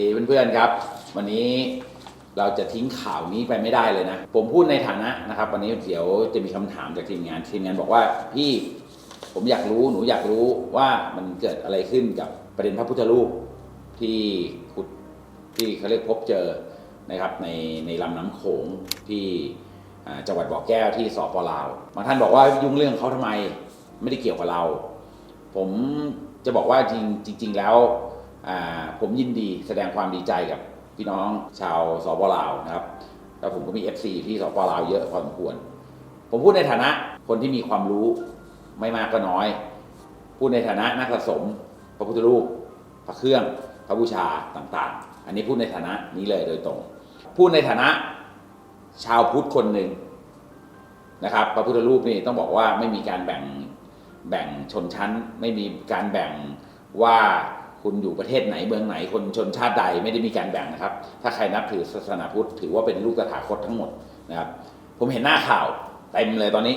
ดีเพื่อนๆครับ วันนี้เราจะทิ้งข่าวนี้ไปไม่ได้เลยนะ ผมพูดในฐานะนะครับ วันนี้เดี๋ยวจะมีคำถามจากทีมงานทีมงานบอกว่าพี่ผมอยากรู้หนูอยากรู้ว่ามันเกิดอะไรขึ้นกับประเด็นพระพุทธรูปที่ขุดที่เขาเรียกพบเจอนะครับในในลำน้ำโขงที่จังหวัดบ่อแก้วที่สปลาวบางท่านบอกว่ายุ่งเรื่องเขาทำไมไม่ได้เกี่ยวกับเรา ผมจะบอกว่าจริงจริง ๆ แล้ว ผมยินดีแสดงความดีใจกับพี่น้องชาวสปลาวนะครับแล้วผมก็มี FC ที่สปลาวเยอะพอสมควร ผมพูดในฐานะคนที่มีความรู้ไม่มากก็น้อย พูดในฐานะนักสะสม พระพุทธรูปพระเครื่องพระบูชาต่างๆ อันนี้พูดในฐานะนี้เลยโดยตรง พูดในฐานะชาวพุทธคนหนึ่งนะครับ พระพุทธรูปนี่ต้องบอกว่าไม่มีการแบ่งแบ่งชนชั้น ไม่มีการแบ่งว่า คุณอยู่ประเทศไหนเมืองไหนคนชนชาติใดไม่ได้มีการแบ่งนะครับ ถ้าใครนับถือศาสนาพุทธถือว่าเป็นลูกตถาคตทั้งหมดนะครับ ผมเห็นหน้าข่าวเต็มเลยตอนนี้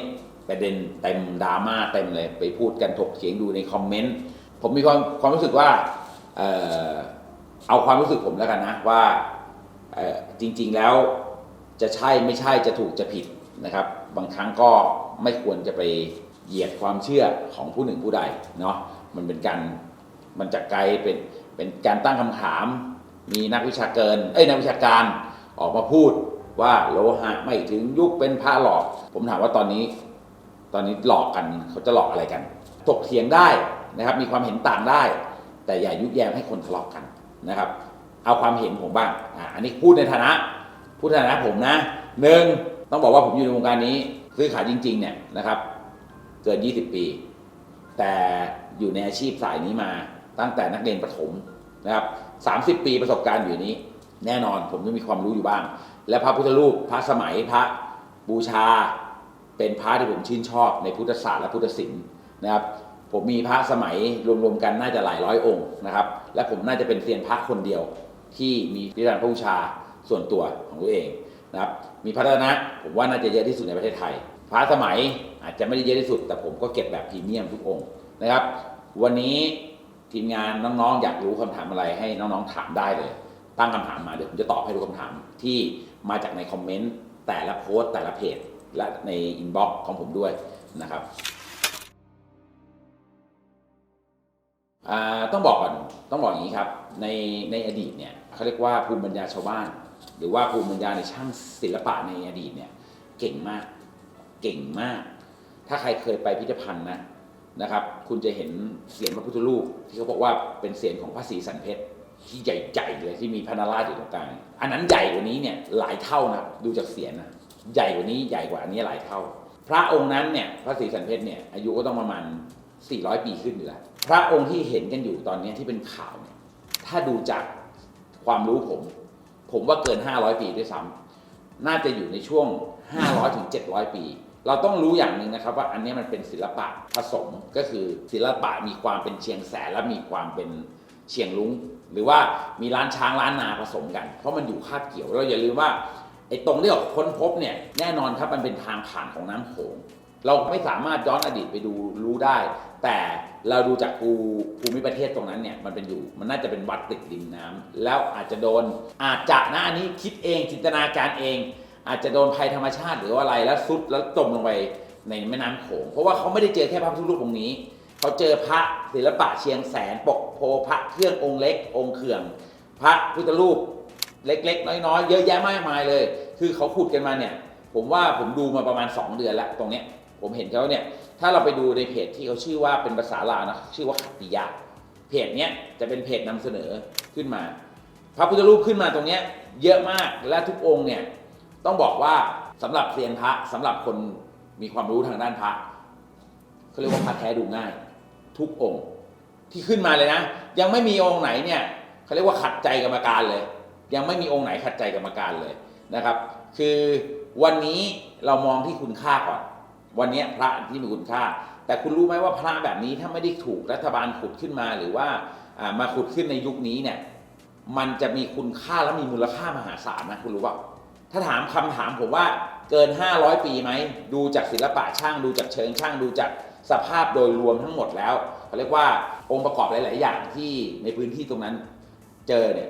ประเด็นเต็มดราม่าเต็มเลยไปพูดกันถกเถียงดูในคอมเมนต์ผมมีความความรู้สึกว่าเออเอาความรู้สึกผมแล้วกันนะว่าจริงๆแล้วจะใช่ไม่ใช่จะถูกจะผิดนะครับ บางครั้งก็ไม่ควรจะไปเหยียดความเชื่อของผู้หนึ่งผู้ใดเนาะมันเป็นการ มันจะไกลเป็นเป็นการตั้งคำถาม มีนักวิชาเกินเอ้ยนักวิชาการออกมาพูดว่าโลหะไม่ถึงยุคเป็นพระหลอก ผมถามว่าตอนนี้ ตอนนี้หลอกกันเขาจะหลอกอะไรกัน ถกเถียงได้นะครับ มีความเห็นต่างได้ แต่อย่ายุแยงให้คนทะเลาะกันนะครับ เอาความเห็นผมบ้างอ่าอันนี้พูดในฐานะพูดในฐานะผมนะหนึ่งต้องบอกว่าผมอยู่ในวงการนี้ซื้อขายจริง ๆ เนี่ยนะครับ เกิน 20 ปี แต่อยู่ในอาชีพสายนี้มา ตั้งแต่นักเรียนประถมนะครับ30ปีประสบการณ์อยู่นี้ แน่นอนผมก็มีความรู้อยู่บ้าง และพระพุทธรูปพระสมัยพระบูชา เป็นพระที่ผมชื่นชอบในพุทธศาสตร์และพุทธศิลป์นะครับผมมีพระสมัยรวมๆกันน่าจะหลายร้อยองค์นะครับ และผมน่าจะเป็นเซียนพระคนเดียว ที่มีพิธีการพระบูชาส่วนตัวของตัวเองนะครับมีพระรัตนะผมว่าน่าจะเยอะที่สุดในประเทศไทย พระสมัยอาจจะไม่ได้เยอะที่สุด แต่ผมก็เก็บแบบพรีเมียมทุกองค์นะครับ วันนี้ ทีมงานน้องๆ อยากรู้คำถามอะไรให้น้องๆถามได้เลย ตั้งคำถามมาเดี๋ยวผมจะตอบให้ทุกคำถามที่มาจากในคอมเมนต์แต่ละโพสต์แต่ละเพจและในอินบ็อกซ์ของผมด้วยนะครับต้องบอกก่อนต้องบอกอย่างนี้ครับ ในในอดีตเนี่ยเขาเรียกว่าภูมิปัญญาชาวบ้าน หรือว่าภูมิปัญญาในช่างศิลปะในอดีตเนี่ยเก่งมากเก่งมาก ถ้าใครเคยไปพิพิธภัณฑ์นะ นะครับ คุณจะเห็นเสียงพระพุทธรูปที่เขาบอกว่าเป็นเสียงของพระศรีสันเพชรที่ใหญ่ๆเลยที่มีพระนราชอยู่ตรงกลางอันนั้นใหญ่กว่านี้เนี่ยหลายเท่านะดูจากเสียงนะใหญ่กว่านี้ใหญ่กว่าอันนี้หลายเท่า พระองค์นั้นเนี่ยพระศรีสันเพชรเนี่ยอายุก็ต้องประมาณ 400 ปีขึ้นอยู่แล้วพระองค์ที่เห็นกันอยู่ตอนนี้ที่เป็นข่าวเนี่ยถ้าดูจากความรู้ผม ผมว่าเกิน 500 ปีด้วยซ้ำน่าจะอยู่ในช่วง 500ถึง700 ปี เราต้องรู้อย่างหนึ่งนะครับว่าอันนี้มันเป็นศิลปะผสมก็คือศิลปะมีความเป็นเชียงแสนและมีความเป็นเชียงลุงหรือว่ามีร้านช้างร้านนาผสมกัน เพราะมันอยู่คาบเกี่ยวเราอย่าลืมว่าไอ้ตรงที่เราค้นพบเนี่ยแน่นอนครับมันเป็นทางผ่านของน้ำโขงเราไม่สามารถย้อนอดีตไปดูรู้ได้ แต่เราดูจากภูภูมิประเทศตรงนั้นเนี่ยมันเป็นอยู่มันน่าจะเป็นวัดติดริมน้ำแล้วอาจจะโดนอาจจะนะอันนี้คิดเองจินตนาการเอง อาจจะโดนภัยธรรมชาติหรือว่าอะไรแล้วซุดแล้วจมลงไปในแม่น้ำโขงเพราะว่าเขาไม่ได้เจอแค่พระพุทธรูปองค์นี้ เขาเจอพระศิลปะเชียงแสนปกโพพระเครื่ององค์เล็ก องค์เขื่อง พระพุทธรูปเล็กๆ น้อยๆ เยอะแยะมากมายเลย คือเขาขุดกันมาเนี่ย ผมว่าผมดูมาประมาณ 2 เดือนแล้วตรงเนี้ยผมเห็นเขาเนี่ย ถ้าเราไปดูในเพจที่เขาชื่อว่าเป็นภาษาลาวนะชื่อว่าขัตติยะเพจเนี้ยจะเป็นเพจนำเสนอขึ้นมา พระพุทธรูปขึ้นมาตรงเนี้ยเยอะมากและทุกองค์เนี่ย ต้องบอกว่าสำหรับเซียนพระสำหรับคนมีความรู้ทางด้านพระเขาเรียกว่าพระแท้ดูง่าย ทุกองค์ที่ขึ้นมาเลยนะ ยังไม่มีองค์ไหนเนี่ยเขาเรียกว่าขัดใจกรรมการเลย ยังไม่มีองค์ไหนขัดใจกรรมการเลยนะครับ คือวันนี้เรามองที่คุณค่าก่อน วันนี้พระที่มีคุณค่า แต่คุณรู้ไหมว่าพระแบบนี้ถ้าไม่ได้ถูกรัฐบาลขุดขึ้นมาหรือว่าอ่ามาขุดขึ้นในยุคนี้เนี่ยมันจะมีคุณค่าและมีมูลค่ามหาศาลนะคุณรู้เปล่า ถ้าถามคำถามผมว่าเกิน 500 ปีไหม ดูจากศิลปะช่างดูจากเชิงช่างดูจากสภาพโดยรวมทั้งหมดแล้วเขาเรียกว่าองค์ประกอบหลาย ๆ อย่างที่ในพื้นที่ตรงนั้นเจอเนี่ย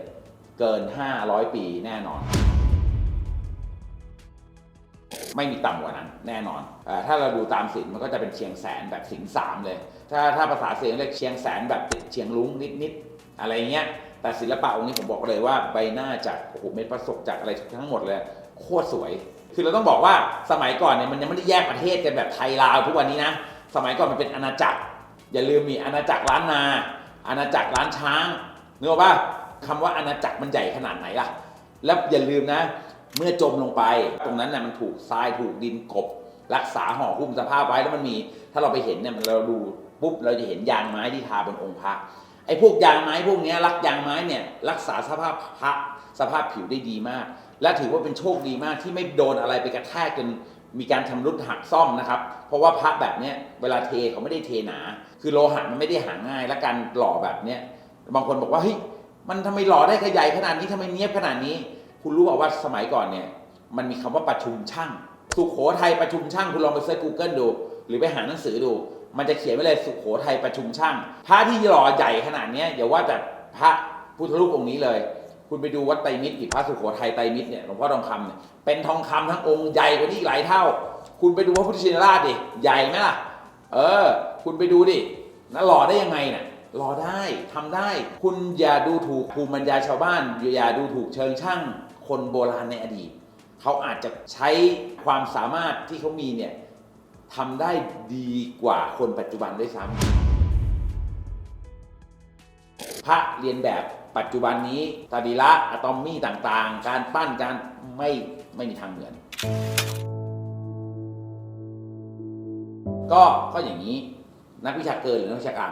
เกิน 500 ปีแน่นอน ไม่มีต่ำกว่านั้นแน่นอนอถ้าเราดูตามศิลป์มันก็จะเป็นเชียงแสนแบบสิงห์สามเลย ถ้าถ้าภาษาเสียงเรียกเชียงแสนแบบติดเชียงลุงนิด ๆ อะไรเงี้ย แต่ศิลปะองค์นี้ผมบอกเลยว่าใบหน้าจากโอ้โหเม็ดประสบจากอะไรทั้งหมดเลยโคตรสวย คือเราต้องบอกว่าสมัยก่อนเนี่ยมันยังไม่ได้แยกประเทศกันแบบไทยลาวทุกวันนี้นะสมัยก่อนมันเป็นอาณาจักร อย่าลืมมีอาณาจักรล้านนา อาณาจักรล้านช้างนึกออกป่ะคำว่าอาณาจักรมันใหญ่ขนาดไหนล่ะ แล้วอย่าลืมนะ เมื่อจมลงไป ตรงนั้นน่ะมันถูกทรายถูกดินกบ รักษาห่อหุ้มสภาพไว้แล้วมันมี ถ้าเราไปเห็นเนี่ยมันเราดูปุ๊บเราจะเห็นยางไม้ที่ทาบนองค์พระ ไอ้พวกยางไม้พวกนี้รักยางไม้เนี่ยรักษาสภาพพระสภาพผิวได้ดีมาก และถือว่าเป็นโชคดีมากที่ไม่โดนอะไรไปกระแทกจนมีการชำรุดหักซ่อมนะครับ เพราะว่าพระแบบเนี้ยเวลาเทเขาไม่ได้เทหนา คือโลหะมันไม่ได้หาง่าย และการหล่อแบบเนี้ยบางคนบอกว่าเฮ้ยมันทำไมหล่อได้ขยายขนาดนี้ทำไมเนี้ยบขนาดนี้ คุณรู้เปล่าว่าสมัยก่อนเนี่ยมันมีคำว่าประชุมช่าง สุขโขทัยประชุมช่างคุณลองไปเซิร์ช Google ดู หรือไปหาหนังสือดู มันจะเขียนไว้เลยสุขโขทัยประชุมช่างพระที่หล่อใหญ่ขนาดเนี้ยอย่าว่าแต่พระพุทธรูปองค์นี้เลย คุณไปดูวัดไตรมิตรอีกพระสุโขทัยไตรมิตรเนี่ยหลวงพ่อทองคำเนี่ยเป็นทองคำทั้งองค์ใหญ่กว่านี้อีกหลายเท่า คุณไปดูพระพุทธชินราชดิใหญ่ไหมล่ะ เออ คุณไปดูดิน่าหล่อได้ยังไงน่ะหล่อได้ทำได้ คุณอย่าดูถูกภูมิปัญญาชาวบ้าน อย่าดูถูกเชิงช่างคนโบราณในอดีตเขาอาจจะใช้ความสามารถที่เขามีเนี่ย ทำได้ดีกว่าคนปัจจุบันด้วยซ้ำพระเรียนแบบปัจจุบันนี้ตาดีละอะตอมมี่ต่างๆ การปั้นการไม่ไม่มีทางเหมือน ก็ก็อย่างนี้นักวิชาเกินหรือนักวิชาการ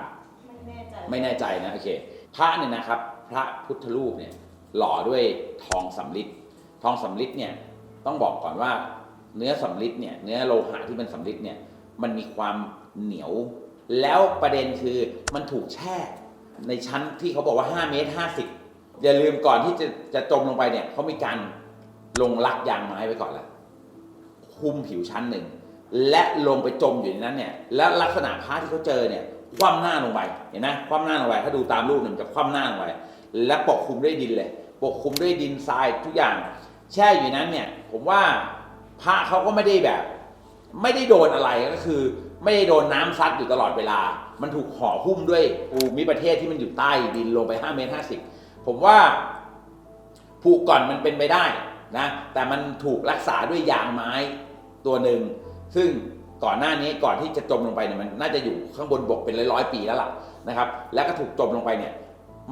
ไม่แน่ใจไม่แน่ใจนะโอเคพระเนี่ยนะครับ พระพุทธรูปเนี่ยหล่อด้วยทองสำริดทองสำริดเนี่ยต้องบอกก่อนว่า เนื้อสำริดเนี่ยเนื้อโลหะที่เป็นสำริดเนี่ยมันมีความเหนียว แล้วประเด็นคือมันถูกแช่ ในชั้นที่เขาบอกว่า 5 เมตร 50 อย่าลืมก่อนที่จะจะจมลงไปเนี่ยเขามีการลงลักยางไม้ไว้ก่อนแล้วคุมผิวชั้นหนึ่ง และลงไปจมอยู่ในนั้นเนี่ยแล้วลักษณะพระที่เขาเจอเนี่ยคว่ำหน้าลงไปเห็นไหมคว่ำหน้าลงไปถ้าดูตามรูปเนี่ยมันจะคว่ำหน้าลงไปและปกคลุมด้วยดินเลย ปกคลุมด้วยดินทรายทุกอย่าง แช่อยู่ในนั้นเนี่ย ผมว่า พระเขาก็ไม่ได้แบบ ไม่ได้โดนอะไรก็คือ ไม่ได้โดนน้ำซัดอยู่ตลอดเวลา มันถูกห่อหุ้มด้วยภูมิประเทศที่มันอยู่ใต้ดินลงไป5เมตร50 ผมว่าผูกก่อนมันเป็นไปได้นะแต่มันถูกรักษาด้วยยางไม้ตัวหนึ่งซึ่งก่อนหน้านี้ก่อนที่จะจมลงไปเนี่ยมันน่าจะอยู่ข้างบนบกเป็นร้อยๆปีแล้วล่ะนะครับ แล้วก็ถูกจมลงไปเนี่ย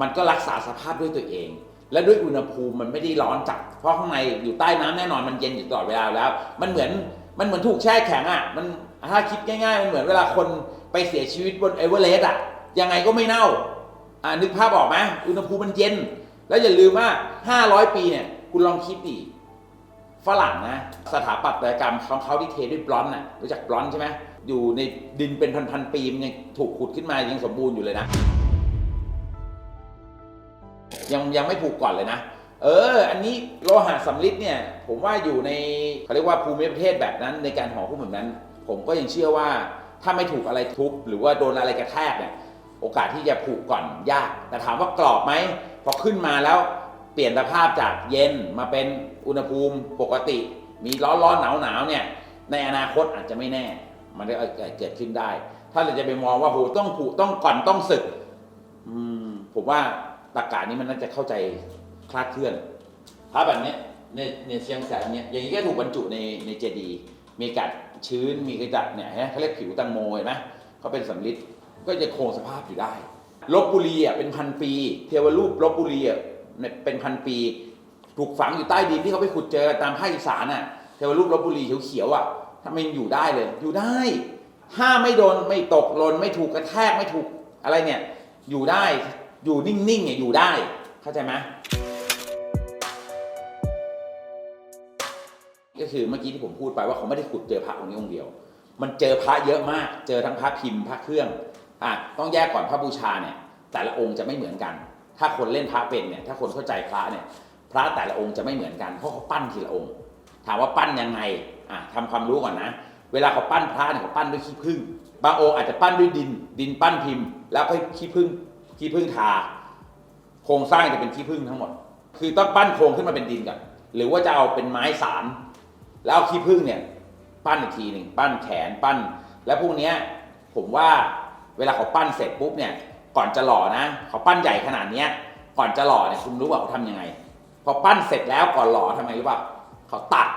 มันก็รักษาสภาพด้วยตัวเอง และด้วยอุณหภูมิมันไม่ได้ร้อนจัดเพราะข้างในอยู่ใต้น้ำแน่นอนมันเย็นอยู่ตลอดเวลาแล้ว มันเหมือนมันเหมือนถูกแช่แข็งอะมันถ้าคิดง่ายๆมันเหมือนเวลาคนไปเสียชีวิตบนเอเวอเรสต์อะยังไงก็ไม่เน่าอ่านึกภาพออกไหมอุณหภูมิมันเย็น แล้วอย่าลืมว่า 500 ปีเนี่ยคุณลองคิดดิฝรั่งนะสถาปัตยกรรมของเขาที่เทด้วยบลอนซ์น่ะรู้จักบลอนซ์ใช่ไหมอยู่ในดินเป็นพันๆปีมันยังถูกขุดขึ้นมายังสมบูรณ์อยู่เลยนะ ยังยังไม่ผูกก่อนเลยนะ เออ อันนี้โลหะสำริดเนี่ย ผมว่าอยู่ในเขาเรียกว่าภูมิประเทศแบบนั้นในการห่อหุ้มแบบนั้น ผมก็ยังเชื่อว่าถ้าไม่ถูกอะไรทุบหรือว่าโดนอะไรกระแทกเนี่ยโอกาสที่จะผูกก่อนยาก แต่ถามว่ากรอบไหมพอขึ้นมาแล้วเปลี่ยนสภาพจากเย็นมาเป็นอุณหภูมิปกติ มีร้อนร้อนหนาวหนาวเนี่ย ในอนาคตอาจจะไม่แน่ มันก็เกิดขึ้นได้ ถ้าเราจะไปมองว่าโหต้องผูกต้องก่อนต้องศึก อืมผมว่า ตรกกานี้มันน่าจะเข้าใจคลาดเคลื่อนพระแบบเนี้ยในในเชียงแสนเนี่ยอย่างนี้ก็ถูกบรรจุในในเจดีย์มีอากาศชื้นมีกระจัดเนี่ยฮะเขาเรียกผิวตังโมเห็นไหมเขาเป็นสำลิดก็จะคงสภาพอยู่ได้ลบบุรีอะเป็นพันปี เทวรูปลบบุรีอะเนี่ยเป็นพันปี ถูกฝังอยู่ใต้ดินที่เขาไปขุดเจอตามภาคอีสานน่ะเทวรูปลบบุรีเขียวๆอะทำไมยังอยู่ได้เลย อยู่ได้ ถ้าไม่โดนไม่ตกหล่นไม่ถูกกระแทกไม่ถูกอะไรเนี่ย อยู่ได้ อยู่นิ่งๆเนี่ยอยู่ได้ เข้าใจไหมก็คือเมื่อกี้ที่ผมพูดไปว่าเขาไม่ได้ขุดเจอพระองค์นี้องค์เดียว มันเจอพระเยอะมาก เจอทั้งพระพิมพ์พระเครื่องอะต้องแยกก่อนพระบูชาเนี่ย แต่ละองค์จะไม่เหมือนกัน ถ้าคนเล่นพระเป็นเนี่ย ถ้าคนเข้าใจพระเนี่ย พระแต่ละองค์จะไม่เหมือนกัน เพราะเขาปั้นทีละองค์ ถามว่าปั้นยังไง อะทำความรู้ก่อนนะ เวลาเขาปั้นพระเนี่ยเขาปั้นด้วยขี้ผึ้ง บางองค์อาจจะปั้นด้วยดิน ดินปั้นพิมพ์ แล้วก็ขี้ผึ้ง ขี้ผึ้งทา โครงสร้างจะเป็นขี้ผึ้งทั้งหมด คือต้องปั้นโครงขึ้นมาเป็นดินก่อนหรือว่าจะเอาเป็นไม้สารแล้วเอาขี้ผึ้งเนี่ยปั้นอีกทีหนึ่งปั้นแขนปั้น แล้วพวกนี้ผมว่าเวลาเขาปั้นเสร็จปุ๊บเนี่ยก่อนจะหล่อนะ เขาปั้นใหญ่ขนาดเนี้ยก่อนจะหล่อเนี่ยคุณรู้ว่าเขาทำยังไง พอปั้นเสร็จแล้วก่อนหล่อทำไงรู้ป่ะเขาตัด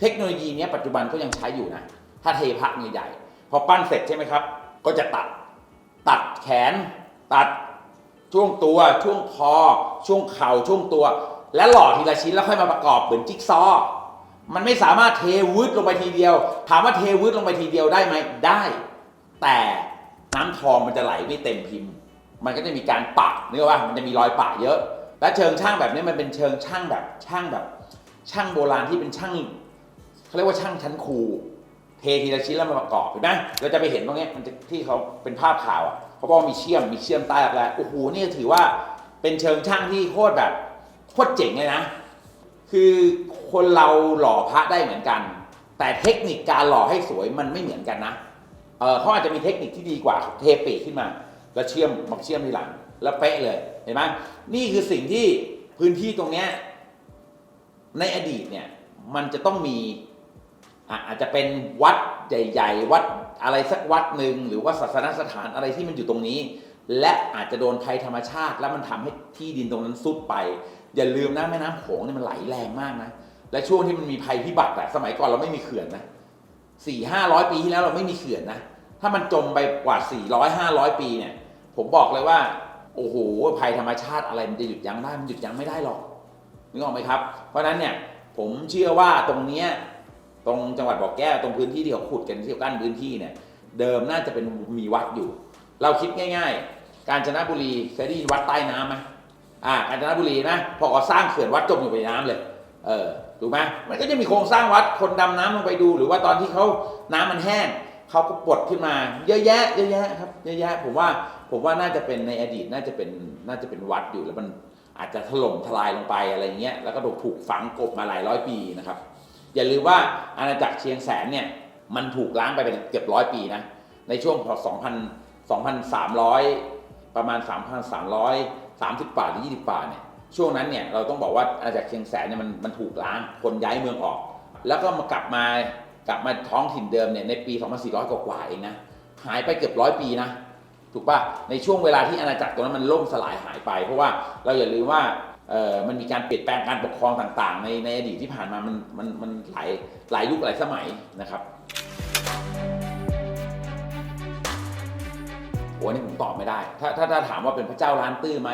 เทคโนโลยีเนี้ยปัจจุบันก็ยังใช้อยู่นะ ถ้าเทพระใหญ่ๆพอปั้นเสร็จใช่ไหมครับ ก็จะตัด ตัดแขน ตัดช่วงตัว ช่วงคอ ช่วงเข่าช่วงตัว และหล่อทีละชิ้นแล้วค่อยมาประกอบเหมือนจิ๊กซอว์มันไม่สามารถเทวืดลงไปทีเดียว ถามว่าเทวืดลงไปทีเดียวได้ไหมได้ แต่น้ำทองมันจะไหลไม่เต็มพิมพ์ มันก็จะมีการปะเนื้อว่ามันจะมีรอยปะเยอะ และเชิงช่างแบบนี้มันเป็นเชิงช่างแบบช่างแบบ ช่างโบราณที่เป็นช่างเขาเรียกว่าช่างชั้นครูเททีละชิ้นแล้วมาประกอบเห็นไหมเราจะไปเห็นตรงนี้มันจะที่เขาเป็นภาพข่าวอะ เขากว่ามีเชื่อมมีเชื่อมใต้อะไรโอ้โหนี่ถือว่าเป็นเชิงช่างที่โคตรแบบโคตรเจ๋งเลยนะ คือคนเราหล่อพระได้เหมือนกัน แต่เทคนิคการหล่อให้สวยมันไม่เหมือนกันนะเออเขาอาจจะมีเทคนิคที่ดีกว่าเทปีขึ้นมา แล้วเชื่อมมาเชื่อมทีหลัง แล้วเป๊ะเลยเห็นไหมนี่คือสิ่งที่พื้นที่ตรงเนี้ยในอดีตเนี่ยมันจะต้องมีออาจจะเป็นวัด ใหญ่ ๆ วัดอะไรสักวัดหนึ่งหรือว่าศาสนสถานอะไรที่มันอยู่ตรงนี้ และอาจจะโดนภัยธรรมชาติ แล้วมันทำให้ที่ดินตรงนั้นซุดไป อย่าลืมนะแม่น้ำโขงเนี่ยมันไหลแรงมากนะและช่วงที่มันมีภัยพิบัติอะสมัยก่อนเราไม่มีเขื่อนนะสี่ห้าร้อยปีที่แล้วเราไม่มีเขื่อนนะถ้ามันจมไปกว่าสี่ร้อยห้าร้อยปีเนี่ย ผมบอกเลยว่าโอ้โหภัยธรรมชาติอะไรมันจะหยุดยั้งได้มันหยุดยั้งไม่ได้หรอกนึกออกไหมครับ เพราะนั้นเนี่ยผมเชื่อว่าตรงเนี้ย ตรงจังหวัดบ่อแก้วตรงพื้นที่ที่เขาขุดกันที่กั้นพื้นที่เนี่ย เดิมน่าจะเป็นมีวัดอยู่ เราคิดง่าย ๆ กาญจนบุรีเคยได้ยินวัดใต้น้ำไหมอ่า กาญจนบุรีนะพอก่อสร้างเขื่อนวัดจมอยู่ในน้ำเลย เออถูกไหมมันก็จะมีโครงสร้างวัดคนดำน้ำลงไปดู หรือว่าตอนที่เขาน้ำมันแห้งเขาก็ปลดขึ้นมา เยอะแยะเยอะแยะครับเยอะแยะผมว่าผมว่าน่าจะเป็นในอดีตน่าจะเป็นน่าจะเป็นวัดอยู่แล้วมันอาจจะถล่มทลายลงไปอะไรเงี้ยแล้วก็ถูกฝังกบมาหลายร้อยปีนะครับ อย่าลืมว่าอาณาจักรเชียงแสนเนี่ยมันถูกล้างไปเป็นเกือบร้อยปีนะในช่วงพ2,000 2,300 ประมาณ 3,330บาหรือ20บาเนี่ยช่วงนั้นเนี่ยเราต้องบอกว่าอาณาจักรเชียงแสนเนี่ยมันมันถูกล้างคนย้ายเมืองออก แล้วก็มากลับมากลับมาท้องถิ่นเดิมเนี่ยในปี 2,400 กว่าเองนะหายไปเกือบร้อยปีนะถูกป่ะในช่วงเวลาที่อาณาจักรตรงนั้นมันล่มสลายหายไป เพราะว่าเราอย่าลืมว่า มันมีการเปลี่ยนแปลงการปกครองต่างๆ ในในอดีตที่ผ่านมามันมันมันหลายหลายยุคหลายสมัยนะครับโอ้นี่ผมตอบไม่ได้ ถ้าถ้าถ้าถามว่าเป็นพระเจ้าล้านตื้อไหม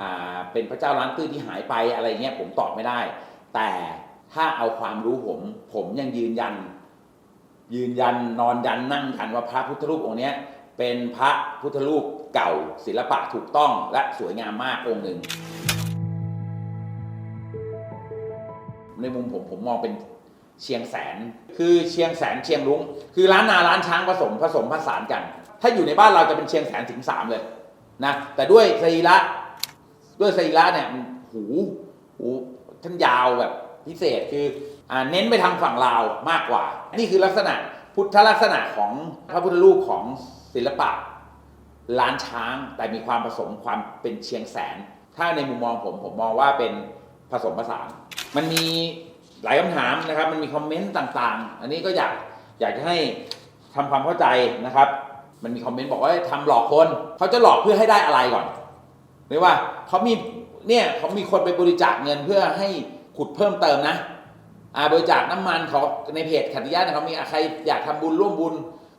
อ่าเป็นพระเจ้าล้านตื้อที่หายไปอะไรเงี้ยผมตอบไม่ได้ แต่ถ้าเอาความรู้ผม ผมยังยืนยัน ยืนยันนอนยันนั่งยันว่าพระพุทธรูปองค์นี้เป็นพระพุทธรูปเก่าศิลปะถูกต้องและสวยงามมากองค์หนึ่ง ในมุมผมผมมองเป็นเชียงแสน คือเชียงแสนเชียงรุ้งคือร้านนาร้านช้างผสมผสมผสานกัน ถ้าอยู่ในบ้านเราจะเป็นเชียงแสนถึงสามเลยนะแต่ด้วยสรีระด้วยสรีระเนี่ยมันหูหูท่านยาวแบบพิเศษคืออ่าเน้นไปทางฝั่งลาวมากกว่า นี่คือลักษณะพุทธลักษณะของพระพุทธรูปของศิลปะล้านช้างแต่มีความผสมความเป็นเชียงแสน ถ้าในมุมมองผมผมมองว่าเป็นผสมผสาน มันมีหลายคำถามนะครับ มันมีคอมเมนต์ต่างๆ อันนี้ก็อยากอยากจะให้ทำความเข้าใจนะครับ มันมีคอมเมนต์บอกว่าทำหลอกคนเขาจะหลอกเพื่อให้ได้อะไรก่อนหรือว่าเขามีเนี่ยเขามีคนไปบริจาคเงินเพื่อให้ขุดเพิ่มเติมนะอ่าบริจาคน้ำมันเขาในเพจขัตติยะเนี่ยเขามีใครอยากทำบุญร่วมบุญ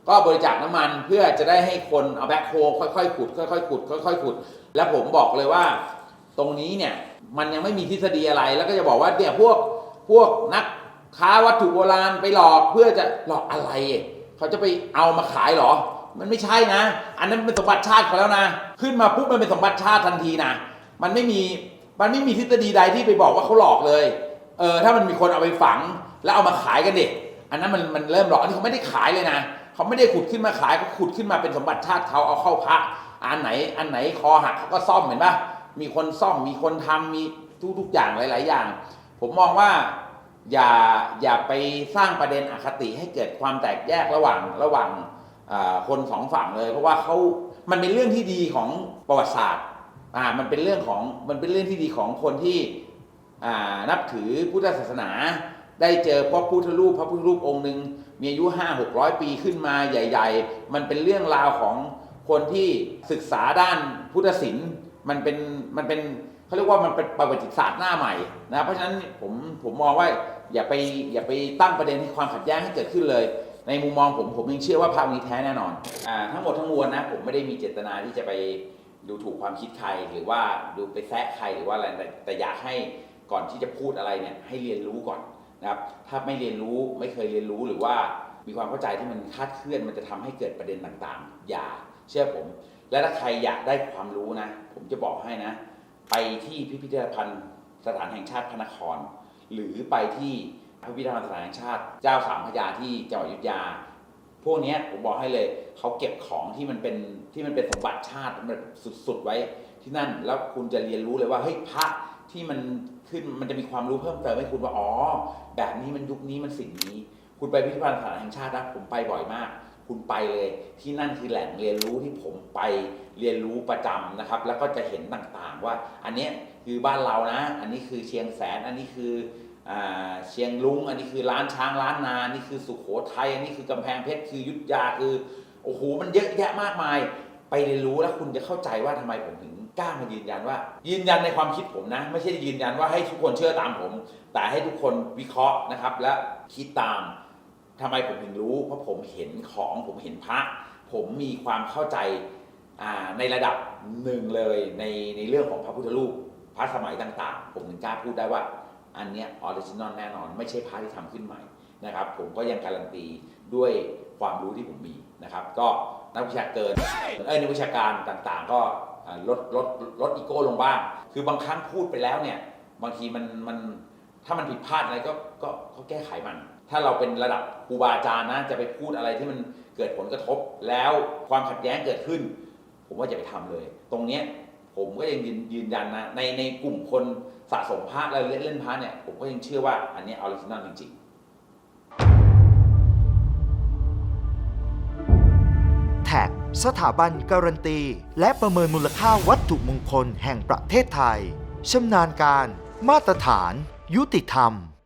ก็บริจาคน้ำมันเพื่อจะได้ให้คนเอาแบ็คโฮค่อยๆขุดค่อยๆขุดค่อยๆขุด แล้วผมบอกเลยว่า ตรงนี้เนี่ยมันยังไม่มีทฤษฎีอะไรแล้วก็จะบอกว่าเนี่ยพวกพวกนักค้าวัตถุโบราณไปหลอกเพื่อจะหลอกอะไร เขาจะไปเอามาขายหรอ มันไม่ใช่นะ อันนั้นเป็นสมบัติชาติเขาแล้วนะ ขึ้นมาปุ๊บมันเป็นสมบัติชาติทันทีนะ มันไม่มีมันไม่มีทฤษฎีใดที่ไปบอกว่าเขาหลอกเลยเออถ้ามันมีคนเอาไปฝังแล้วเอามาขายกันเด็กอันนั้นมันมันเริ่มหลอกอันนี้เขาไม่ได้ขายเลยนะเขาไม่ได้ขุดขึ้นมาขายเขาขุดขึ้นมาเป็นสมบัติชาติเขาเอาเข้าพระอันไหน อันไหนคอหักเขาก็ซ่อมเห็นปะ มีคนซ่อมมีคนทำมีทุกทุกๆอย่างหลาย ๆ อย่าง ผมมองว่าอย่าอย่าไปสร้างประเด็นอคติให้เกิดความแตกแยกระหว่างระหว่างคนสองฝั่งเลย เพราะว่าเขามันเป็นเรื่องที่ดีของประวัติศาสตร์อ่ามันเป็นเรื่องของมันเป็นเรื่องที่ดีของคนที่อ่านับถือพุทธศาสนา ได้เจอพระพุทธรูปพระพุทธรูปองค์หนึ่งมีอายุห้าหกร้อยปีขึ้นมาใหญ่ ๆ มันเป็นเรื่องราวของคนที่ศึกษาด้านพุทธศิลป์ มันเป็นมันเป็นเขาเรียกว่ามันเป็นประวัติศาสตร์หน้าใหม่นะเพราะฉะนั้นผมผมมองว่าอย่าไปอย่าไปตั้งประเด็นที่ความขัดแย้งให้เกิดขึ้นเลย ในมุมมองผมผมยังเชื่อว่าพระองค์นี้แท้แน่นอนอ่าทั้งหมดทั้งมวลนะผมไม่ได้มีเจตนาที่จะไปดูถูกความคิดใครหรือว่าดูไปแซะใครหรือว่าอะไรแต่แต่อยากให้ก่อนที่จะพูดอะไรเนี่ยให้เรียนรู้ก่อนนะครับถ้าไม่เรียนรู้ไม่เคยเรียนรู้หรือว่ามีความเข้าใจที่มันคาดเคลื่อนมันจะทำให้เกิดประเด็นต่างๆ อย่าเชื่อผม และถ้าใครอยากได้ความรู้นะ ผมจะบอกให้นะ ไปที่พิพิธภัณฑ์สถานแห่งชาติพระนคร หรือไปที่พิพิธภัณฑ์สถานแห่งชาติเจ้าสามพระยาที่จังหวัดอยุธยา พวกนี้ผมบอกให้เลยเขาเก็บของที่มันเป็นที่มันเป็นสมบัติชาติมันสุดๆไว้ที่นั่นแล้วคุณจะเรียนรู้เลยว่าเฮ้ยพระที่มันขึ้นมันจะมีความรู้เพิ่มเติมให้คุณว่าอ๋อแบบนี้มันยุคนี้มันสิ่งนี้ คุณไปพิพิธภัณฑ์สถานแห่งชาตินะผมไปบ่อยมาก คุณไปเลยที่นั่นคือแหล่งเรียนรู้ที่ผมไปเรียนรู้ประจำนะครับ แล้วก็จะเห็นต่างๆว่า อันนี้คือบ้านเรานะ อันนี้คือเชียงแสน อันนี้คืออเชียงลุง อันนี้คือร้านช้างร้านนาอันนี้คือสุโขทัย อันนี้คือกำแพงเพชร คืออยุทธยา คือโอ้โห มันเยอะแยะมากมาย ไปเรียนรู้แล้วคุณจะเข้าใจว่าทำไมผมถึงกล้ามายืนยันว่า ยืนยันในความคิดผมนะ ไม่ใช่ยืนยันว่าให้ทุกคนเชื่อตามผม แต่ให้ทุกคนวิเคราะห์นะครับ และคิดตาม ทำไมผมถึงรู้ เพราะผมเห็นของผมเห็นพระ ผมมีความเข้าใจในระดับหนึ่งเลยในในเรื่องของพระพุทธรูปพระสมัยต่างๆ ผมถึงกล้าพูดได้ว่า อันเนี้ยออริจินอลแน่นอน ไม่ใช่พระที่ทำขึ้นใหม่นะครับ ผมก็ยังการันตีด้วยความรู้ที่ผมมีนะครับ ก็นักวิชาเกินเอ้ยนักวิชาการต่างๆ ก็ลดลดลดอีโก้ลงบ้าง คือบางครั้งพูดไปแล้วเนี่ย บางทีมันมันถ้ามันผิดพลาดอะไรก็ก็ก็แก้ไขมัน ถ้าเราเป็นระดับครูบาอาจารย์นะจะไปพูดอะไรที่มันเกิดผลกระทบ แล้วความขัดแย้งเกิดขึ้น ผมว่าอย่าไปทำเลย ตรงเนี้ยผมก็ยังยืนยืนยันนะในในกลุ่มคนสะสมพระและเล่นเล่นพระเนี่ยผมก็ยังเชื่อว่าอันนี้ออริจินอลจริงๆแท็กสถาบันการันตี และประเมินมูลค่าวัตถุมงคลแห่งประเทศไทยชำนาญการ มาตรฐาน ยุติธรรม